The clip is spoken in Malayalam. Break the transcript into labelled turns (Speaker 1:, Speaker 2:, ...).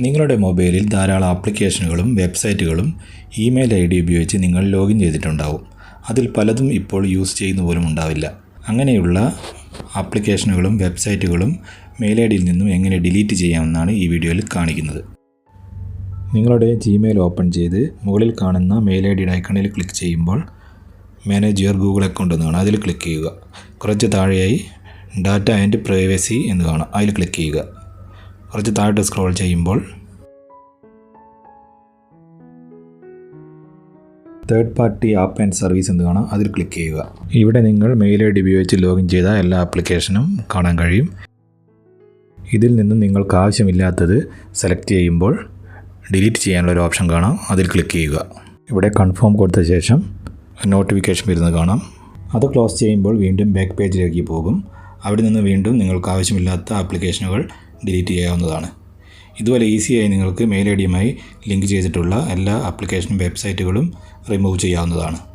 Speaker 1: നിങ്ങളുടെ മൊബൈലിൽ ധാരാളം ആപ്ലിക്കേഷനുകളും വെബ്സൈറ്റുകളും ഇമെയിൽ ഐ ഡി ഉപയോഗിച്ച് നിങ്ങൾ ലോഗിൻ ചെയ്തിട്ടുണ്ടാവും. അതിൽ പലതും ഇപ്പോൾ യൂസ് ചെയ്യുന്ന പോലും ഉണ്ടാവില്ല. അങ്ങനെയുള്ള ആപ്ലിക്കേഷനുകളും വെബ്സൈറ്റുകളും മെയിൽ ഐ ഡിയിൽ നിന്നും എങ്ങനെ ഡിലീറ്റ് ചെയ്യാമെന്നാണ് ഈ വീഡിയോയിൽ കാണിക്കുന്നത്. നിങ്ങളുടെ ജിമെയിൽ ഓപ്പൺ ചെയ്ത് മുകളിൽ കാണുന്ന മെയിൽ ഐ ഡിയുടെ ഐക്കണിൽ ക്ലിക്ക് ചെയ്യുമ്പോൾ മാനേജ് യുവർ ഗൂഗിൾ അക്കൗണ്ട് കാണാം അതിൽ ക്ലിക്ക് ചെയ്യുക. കുറച്ച് താഴെയായി ഡാറ്റ ആൻഡ് പ്രൈവസി എന്ന് കാണാം. അതിൽ ക്ലിക്ക് ചെയ്യുക. കുറച്ച് താഴോട്ട് സ്ക്രോൾ ചെയ്യുമ്പോൾ third party app and service എന്ന് കാണാം? അതിൽ ക്ലിക്ക് ചെയ്യുക. ഇവിടെ നിങ്ങൾ മെയിൽ ഐ ഡി ഉപയോഗിച്ച് ലോഗിൻ ചെയ്ത എല്ലാ ആപ്ലിക്കേഷനും കാണാൻ കഴിയും. ഇതിൽ നിന്നും നിങ്ങൾക്ക് ആവശ്യമില്ലാത്തത് സെലക്ട് ചെയ്യുമ്പോൾ ഡിലീറ്റ് ചെയ്യാനുള്ള ഒരു ഓപ്ഷൻ കാണാം. അതിൽ ക്ലിക്ക് ചെയ്യുക. ഇവിടെ കൺഫേം കൊടുത്ത ശേഷം നോട്ടിഫിക്കേഷൻ വരുന്നത് കാണാം. അത് ക്ലോസ് ചെയ്യുമ്പോൾ വീണ്ടും ബാക്ക് പേജിലേക്ക് പോകും. അവിടെ നിന്ന് വീണ്ടും നിങ്ങൾക്ക് ആവശ്യമില്ലാത്ത ആപ്ലിക്കേഷനുകൾ ഡിലീറ്റ് ചെയ്യാവുന്നതാണ്. ഇതുപോലെ ഈസിയായി നിങ്ങൾക്ക് മെയിൽ ഐ ഡിയുമായി ലിങ്ക് ചെയ്തിട്ടുള്ള എല്ലാ ആപ്ലിക്കേഷൻ വെബ്സൈറ്റുകളും റിമൂവ് ചെയ്യാവുന്നതാണ്.